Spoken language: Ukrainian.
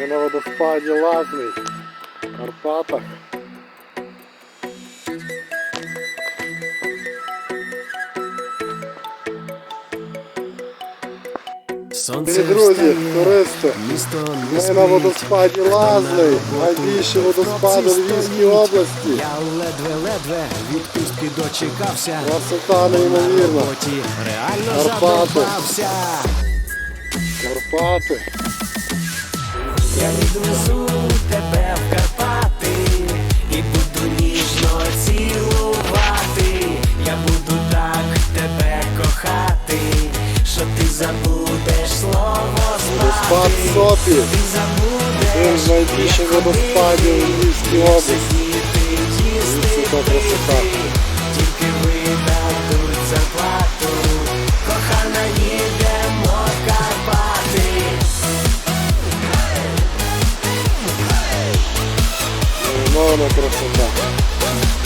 Ми на водоспаді Лазний, в Карпатах. Сонце Друзі, туристи, ми на водоспаді Лазний, найбільший водоспад у Львівській області. Я ледве-ледве відпустки дочекався. Красота неймовірна. Карпати. Карпати. Я відвезу тебе в Карпати і буду ніжно цілувати. Я буду так тебе кохати, що ти забудеш слово спати. Сопі, Ти забудеш, з водоспадів області. Яка красота. Неймовна красота.